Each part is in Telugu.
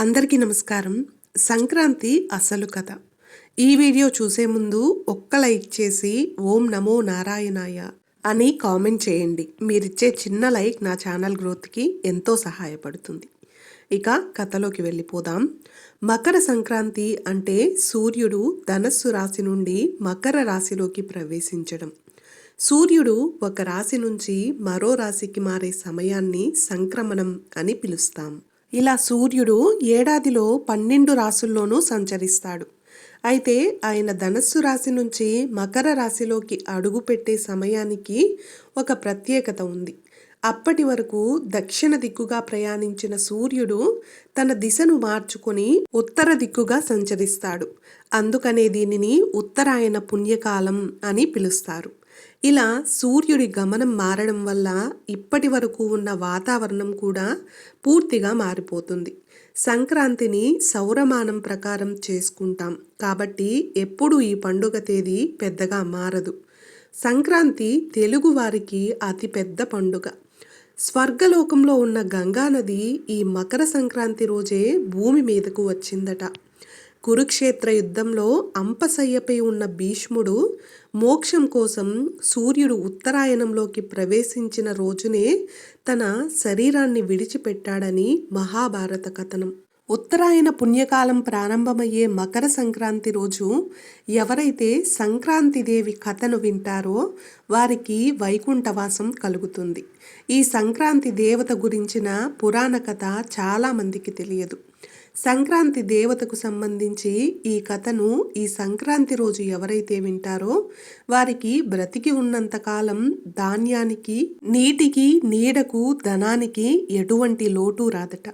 అందరికీ నమస్కారం. సంక్రాంతి అసలు కథ. ఈ వీడియో చూసే ముందు ఒక్క లైక్ చేసి ఓం నమో నారాయణాయ అని కామెంట్ చేయండి. మీరిచ్చే చిన్న లైక్ నా ఛానల్ గ్రోత్కి ఎంతో సహాయపడుతుంది. ఇక కథలోకి వెళ్ళిపోదాం. మకర సంక్రాంతి అంటే సూర్యుడు ధనస్సు రాశి నుండి మకర రాశిలోకి ప్రవేశించడం. సూర్యుడు ఒక రాశి నుంచి మరో రాశికి మారే సమయాన్ని సంక్రమణం అని పిలుస్తాం. ఇలా సూర్యుడు ఏడాదిలో పన్నెండు రాసుల్లోనూ సంచరిస్తాడు. అయితే ఆయన ధనస్సు రాశి నుంచి మకర రాశిలోకి అడుగుపెట్టే సమయానికి ఒక ప్రత్యేకత ఉంది. అప్పటి వరకు దక్షిణ దిక్కుగా ప్రయాణించిన సూర్యుడు తన దిశను మార్చుకొని ఉత్తర దిక్కుగా సంచరిస్తాడు. అందుకనే దీనిని ఉత్తరాయణ పుణ్యకాలం అని పిలుస్తారు. ఇలా సూర్యుడి గమనం మారడం వల్ల ఇప్పటి వరకు ఉన్న వాతావరణం కూడా పూర్తిగా మారిపోతుంది. సంక్రాంతిని సౌరమానం ప్రకారం చేసుకుంటాం. కాబట్టి ఎప్పుడు ఈ పండుగ తేదీ పెద్దగా మారదు. సంక్రాంతి తెలుగు వారికి పండుగ. స్వర్గలోకంలో ఉన్న గంగానది ఈ మకర సంక్రాంతి రోజే భూమి మీదకు వచ్చిందట. కురుక్షేత్ర యుద్ధంలో అంపసయ్యపై ఉన్న భీష్ముడు మోక్షం కోసం సూర్యుడు ఉత్తరాయణంలోకి ప్రవేశించిన రోజునే తన శరీరాన్ని విడిచిపెట్టాడని మహాభారత కథనం. ఉత్తరాయణ పుణ్యకాలం ప్రారంభమయ్యే మకర సంక్రాంతి రోజు ఎవరైతే సంక్రాంతి దేవి కథను వింటారో వారికి వైకుంఠవాసం కలుగుతుంది. ఈ సంక్రాంతి దేవత గురించిన పురాణ కథ చాలామందికి తెలియదు. సంక్రాంతి దేవతకు సంబంధించి ఈ కథను ఈ సంక్రాంతి రోజు ఎవరైతే వింటారో వారికి బ్రతికి ఉన్నంతకాలం ధాన్యానికి నీటికి నీడకు ధనానికి ఎటువంటి లోటు రాదట.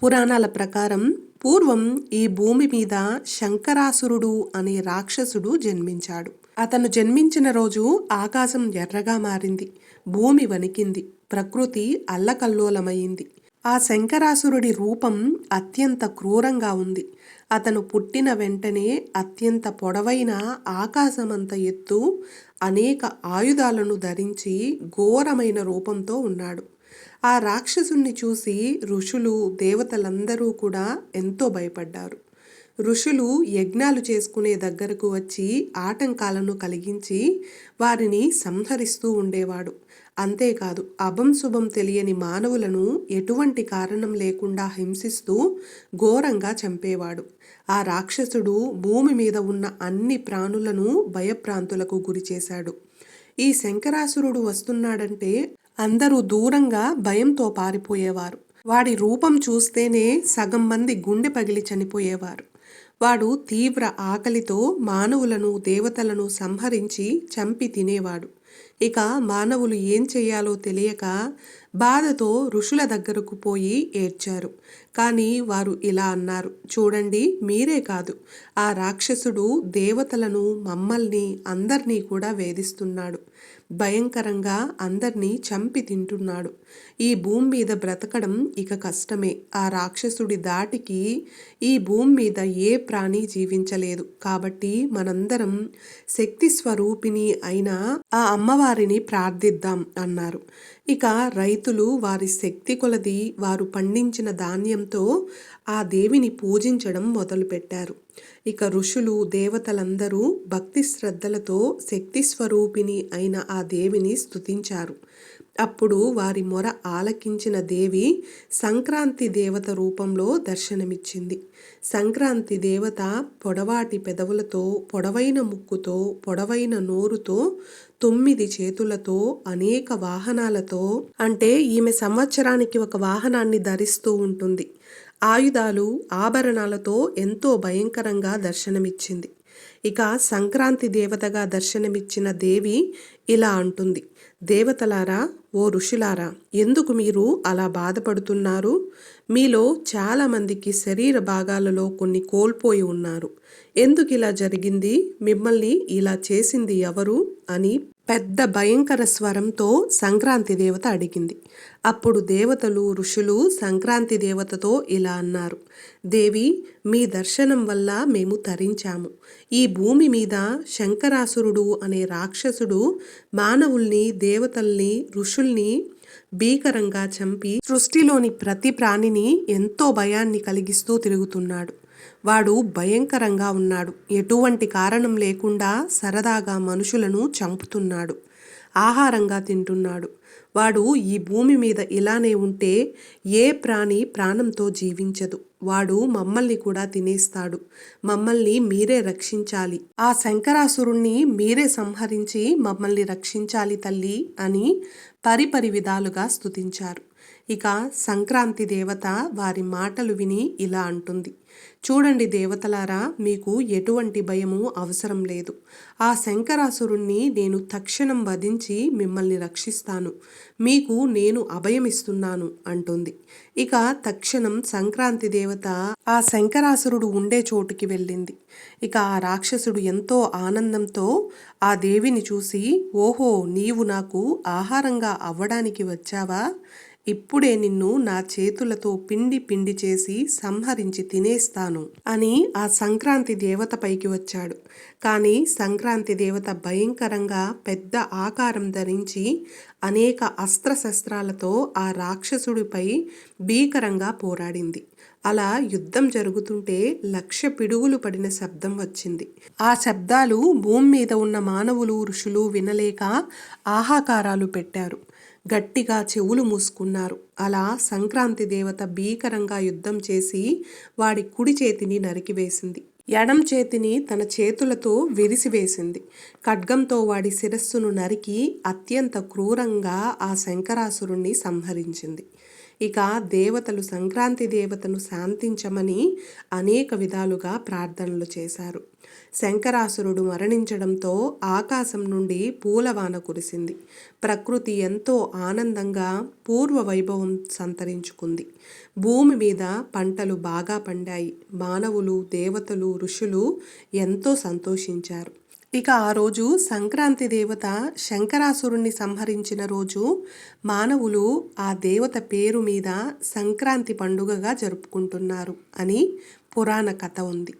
పురాణాల ప్రకారం పూర్వం ఈ భూమి మీద శంకరాసురుడు అనే రాక్షసుడు జన్మించాడు. అతను జన్మించిన రోజు ఆకాశం ఎర్రగా మారింది. భూమి వణికింది. ప్రకృతి అల్లకల్లోలమైంది ఆ శంకరాసురుడి రూపం అత్యంత క్రూరంగా ఉంది. అతను పుట్టిన వెంటనే అత్యంత పొడవైన ఆకాశమంత ఎత్తు అనేక ఆయుధాలను ధరించి ఘోరమైన రూపంతో ఉన్నాడు. ఆ రాక్షసుణ్ణి చూసి ఋషులు దేవతలందరూ కూడా ఎంతో భయపడ్డారు. ఋషులు యజ్ఞాలు చేసుకునే దగ్గరకు వచ్చి ఆటంకాలను కలిగించి వారిని సంహరిస్తూ ఉండేవాడు. అంతేకాదు అభం శుభం తెలియని మానవులను ఎటువంటి కారణం లేకుండా హింసిస్తూ ఘోరంగా చంపేవాడు. ఆ రాక్షసుడు భూమి మీద ఉన్న అన్ని ప్రాణులను భయప్రాంతులకు గురిచేశాడు ఈ శంకరాసురుడు వస్తున్నాడంటే అందరూ దూరంగా భయంతో పారిపోయేవారు. వాడి రూపం చూస్తేనే సగం మంది గుండె పగిలి చనిపోయేవారు. వాడు తీవ్ర ఆకలితో మానవులను దేవతలను సంహరించి చంపి తినేవాడు. ఇక మానవులు ఏం చెయ్యాలో తెలియక బాధతో ఋషుల దగ్గరకు పోయి ఏడ్చారు. కానీ వారు ఇలా అన్నారు చూడండి మీరే కాదు. ఆ రాక్షసుడు దేవతలను మమ్మల్ని అందరినీ కూడా వేధిస్తున్నాడు. భయంకరంగా అందరినీ చంపి తింటున్నాడు. ఈ భూమి మీద బ్రతకడం ఇక కష్టమే. ఆ రాక్షసుడి దాటికి ఈ భూమి మీద ఏ ప్రాణి జీవించలేదు. కాబట్టి మనందరం శక్తి స్వరూపిణి అయిన ఆ అమ్మవారిని ప్రార్థిద్దాం అన్నారు. ఇక రైతులు వారి శక్తి కొలది వారు పండించిన ధాన్యంతో ఆ దేవిని పూజించడం మొదలుపెట్టారు. ఇక ఋషులు దేవతలందరూ భక్తి శ్రద్ధలతో శక్తి స్వరూపిణి అయిన ఆ దేవిని స్తుతించారు. అప్పుడు వారి మొర ఆలకించిన దేవి సంక్రాంతి దేవత రూపంలో దర్శనమిచ్చింది. సంక్రాంతి దేవత పొడవాటి పెదవులతో పొడవైన ముక్కుతో పొడవైన నోరుతో తొమ్మిది చేతులతో అనేక వాహనాలతో అంటే ఈమె సంవత్సరానికి ఒక వాహనాన్ని ధరిస్తూ ఉంటుంది. ఆయుధాలు ఆభరణాలతో ఎంతో భయంకరంగా దర్శనమిచ్చింది. ఇక సంక్రాంతి దేవతగా దర్శనమిచ్చిన దేవి ఇలా అంటుంది. దేవతలారా ఓ ఋషులారా ఎందుకు మీరు అలా బాధపడుతున్నారు? మీలో చాలామందికి శరీర భాగాలలో కొన్ని కోల్పోయి ఉన్నారు. ఎందుకు ఇలా జరిగింది? మిమ్మల్ని ఇలా చేసింది ఎవరు? అని పెద్ద భయంకర స్వరంతో సంక్రాంతి దేవత అడిగింది. అప్పుడు దేవతలు ఋషులు సంక్రాంతి దేవతతో ఇలా అన్నారు. దేవి మీ దర్శనం వల్ల మేము తరించాము. ఈ భూమి మీద శంకరాసురుడు అనే రాక్షసుడు మానవుల్ని దేవతల్ని ఋషుల్ని భీకరంగా చంపి సృష్టిలోని ప్రతి ప్రాణిని ఎంతో భయాన్ని కలిగిస్తూ తిరుగుతున్నాడు. వాడు భయంకరంగా ఉన్నాడు. ఎటువంటి కారణం లేకుండా సరదాగా మనుషులను చంపుతున్నాడు. ఆహారంగా తింటున్నాడు. వాడు ఈ భూమి మీద ఇలానే ఉంటే ఏ ప్రాణి ప్రాణంతో జీవించదు. వాడు మమ్మల్ని కూడా తినేస్తాడు. మమ్మల్ని మీరే రక్షించాలి. ఆ శంకరాసురుణ్ణి మీరే సంహరించి మమ్మల్ని రక్షించాలి తల్లి అని పరిపరి విధాలుగా స్తుతించారు. ఇక సంక్రాంతి దేవత వారి మాటలు విని ఇలా అంటుంది. చూడండి దేవతలారా మీకు ఎటువంటి భయము అవసరం లేదు. ఆ శంకరాసురుణ్ణి నేను తక్షణం వధించి మిమ్మల్ని రక్షిస్తాను. మీకు నేను అభయమిస్తున్నాను అంటుంది. ఇక తక్షణం సంక్రాంతి దేవత ఆ శంకరాసురుడు ఉండే చోటుకి వెళ్ళింది. ఇక ఆ రాక్షసుడు ఎంతో ఆనందంతో ఆ దేవిని చూసి ఓహో నీవు నాకు ఆహారంగా అవ్వడానికి వచ్చావా? ఇప్పుడే నిన్ను నా చేతులతో పిండి పిండి చేసి సంహరించి తినేస్తాను అని ఆ సంక్రాంతి దేవత పైకి వచ్చాడు. కానీ సంక్రాంతి దేవత భయంకరంగా పెద్ద ఆకారం ధరించి అనేక అస్త్రశస్త్రాలతో ఆ రాక్షసుడిపై భీకరంగా పోరాడింది. అలా యుద్ధం జరుగుతుంటే లక్ష పిడుగులు పడిన శబ్దం వచ్చింది. ఆ శబ్దాలు భూమి మీద ఉన్న మానవులు ఋషులు వినలేక ఆహాకారాలు పెట్టారు. గట్టిగా చెవులు మూసుకున్నారు. అలా సంక్రాంతి దేవత భీకరంగా యుద్ధం చేసి వాడి కుడి చేతిని నరికివేసింది. ఎడం చేతిని తన చేతులతో విరిసివేసింది. ఖడ్గంతో వాడి శిరస్సును నరికి అత్యంత క్రూరంగా ఆ శంకరాసురుణ్ణి సంహరించింది. ఇక దేవతలు సంక్రాంతి దేవతను శాంతించమని అనేక విధాలుగా ప్రార్థనలు చేశారు. శంకరాసురుడు మరణించడంతో ఆకాశం నుండి పూలవాన కురిసింది. ప్రకృతి ఎంతో ఆనందంగా పూర్వ వైభవం సంతరించుకుంది. భూమి మీద పంటలు బాగా పండాయి. మానవులు దేవతలు ఋషులు ఎంతో సంతోషించారు. ఇక ఆ రోజు సంక్రాంతి దేవత శంకరాసురుణ్ణి సంహరించిన రోజు మానవులు ఆ దేవత పేరు మీద సంక్రాంతి పండుగగా జరుపుకుంటున్నారు అని పురాణ కథ ఉంది.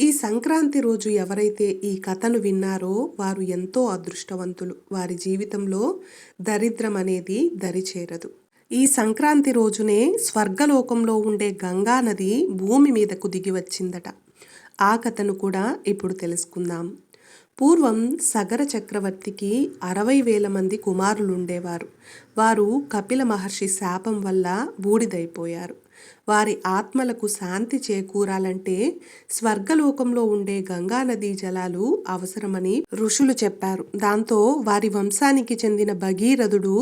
ఈ సంక్రాంతి రోజు ఎవరైతే ఈ కథను విన్నారో వారు ఎంతో అదృష్టవంతులు. వారి జీవితంలో దరిద్రం అనేది దరిచేరదు. ఈ సంక్రాంతి రోజునే స్వర్గలోకంలో ఉండే గంగా నది భూమి మీదకు దిగి వచ్చిందట. ఆ కథను కూడా ఇప్పుడు తెలుసుకుందాం. పూర్వం సగర చక్రవర్తికి అరవై వేల మంది కుమారులు ఉండేవారు వారు కపిల మహర్షి శాపం వల్ల బూడిదైపోయారు. వారి ఆత్మలకు శాంతి చేకూరాలంటే స్వర్గలోకంలో ఉండే గంగానదీ జలాలు అవసరమని ఋషులు చెప్పారు. దాంతో వారి వంశానికి చెందిన భగీరథుడు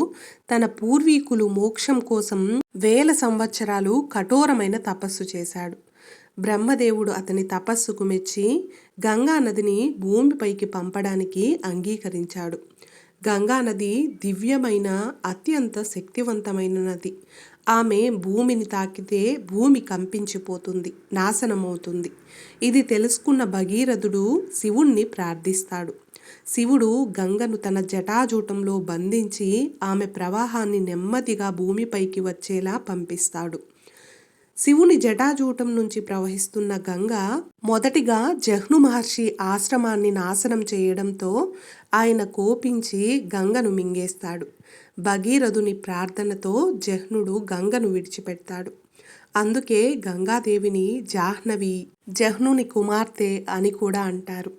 తన పూర్వీకులు మోక్షం కోసం వేల సంవత్సరాలు కఠోరమైన తపస్సు చేశాడు. బ్రహ్మదేవుడు అతని తపస్సుకు మెచ్చి గంగా నదిని భూమిపైకి పంపడానికి అంగీకరించాడు. గంగానది దివ్యమైన అత్యంత శక్తివంతమైన నది. ఆమె భూమిని తాకితే భూమి కంపించిపోతుంది నాశనమవుతుంది. ఇది తెలుసుకున్న భగీరథుడు శివుణ్ణి ప్రార్థిస్తాడు. శివుడు గంగను తన జటాజూటంలో బంధించి ఆమె ప్రవాహాన్ని నెమ్మదిగా భూమిపైకి వచ్చేలా పంపిస్తాడు. శివుని జటాజూటం నుంచి ప్రవహిస్తున్న గంగ మొదటిగా జహ్ను మహర్షి ఆశ్రమాన్ని నాశనం చేయడంతో ఆయన కోపించి గంగను మింగేస్తాడు. భగీరథుని ప్రార్థనతో జహ్నుడు గంగను విడిచిపెడతాడు. అందుకే గంగాదేవిని జాహ్నవి జహ్నుని కుమార్తె అని కూడా అంటారు.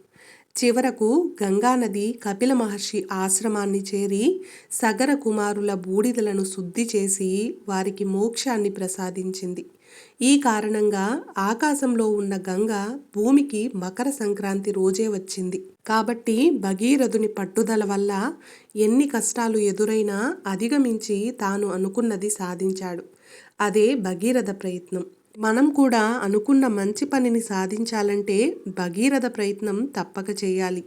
చివరకు గంగానది కపిల మహర్షి ఆశ్రమాన్ని చేరి సగర కుమారుల బూడిదలను శుద్ధి చేసి వారికి మోక్షాన్ని ప్రసాదించింది. ఈ కారణంగా ఆకాశంలో ఉన్న గంగ భూమికి మకర సంక్రాంతి రోజే వచ్చింది. కాబట్టి భగీరథుని పట్టుదల వల్ల ఎన్ని కష్టాలు ఎదురైనా అధిగమించి తాను అనుకున్నది సాధించాడు. అదే భగీరథ ప్రయత్నం. మనం కూడా అనుకున్న మంచి పనిని సాధించాలంటే భగీరథ ప్రయత్నం తప్పక చేయాలి.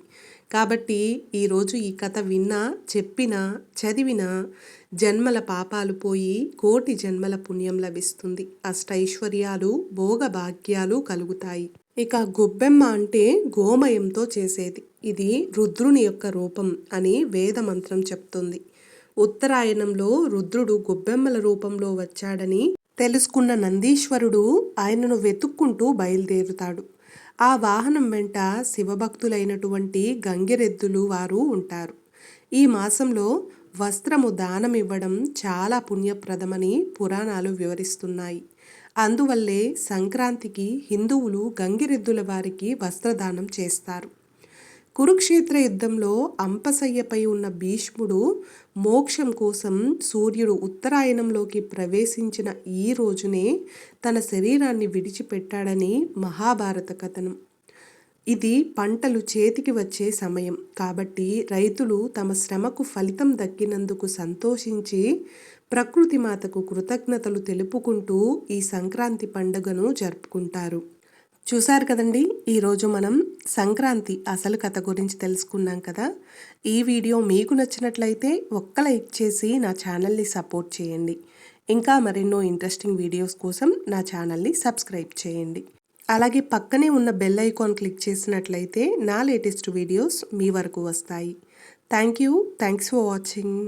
కాబట్టి ఈరోజు ఈ కథ విన్నా చెప్పినా చదివినా జన్మల పాపాలు పోయి కోటి జన్మల పుణ్యం లభిస్తుంది. అష్టైశ్వర్యాలు భోగ భాగ్యాలు కలుగుతాయి. ఇక గొబ్బెమ్మ అంటే గోమయంతో చేసేది. ఇది రుద్రుని యొక్క రూపం అని వేదమంత్రం చెప్తుంది. ఉత్తరాయణంలో రుద్రుడు గొబ్బెమ్మల రూపంలో వచ్చాడని తెలుసుకున్న నందీశ్వరుడు ఆయనను వెతుక్కుంటూ బయలుదేరుతాడు. ఆ వాహనం వెంట శివభక్తులైనటువంటి గంగిరెద్దులు వారు ఉంటారు. ఈ మాసంలో వస్త్రము దానం ఇవ్వడం చాలా పుణ్యప్రదమని పురాణాలు వివరిస్తున్నాయి. అందువల్లే సంక్రాంతికి హిందువులు గంగిరెద్దుల వారికి వస్త్రదానం చేస్తారు. కురుక్షేత్ర యుద్ధంలో అంపసయ్యపై ఉన్న భీష్ముడు మోక్షం కోసం సూర్యుడు ఉత్తరాయణంలోకి ప్రవేశించిన ఈ రోజునే తన శరీరాన్ని విడిచిపెట్టాడని మహాభారత కథనం. ఇది పంటలు చేతికి వచ్చే సమయం. కాబట్టి రైతులు తమ శ్రమకు ఫలితం దక్కినందుకు సంతోషించి ప్రకృతి మాతకు కృతజ్ఞతలు తెలుపుకుంటూ ఈ సంక్రాంతి పండుగను జరుపుకుంటారు. చూశారు కదండి? ఈరోజు మనం సంక్రాంతి అసలు కథ గురించి తెలుసుకున్నాం కదా. ఈ వీడియో మీకు నచ్చినట్లయితే ఒక్క లైక్ చేసి నా ఛానల్ని సపోర్ట్ చేయండి. ఇంకా మరెన్నో ఇంట్రెస్టింగ్ వీడియోస్ కోసం నా ఛానల్ని సబ్స్క్రైబ్ చేయండి. అలాగే పక్కనే ఉన్న బెల్ ఐకాన్ క్లిక్ చేసినట్లయితే నా లేటెస్ట్ వీడియోస్ మీ వరకు వస్తాయి. Thank you. Thanks for watching.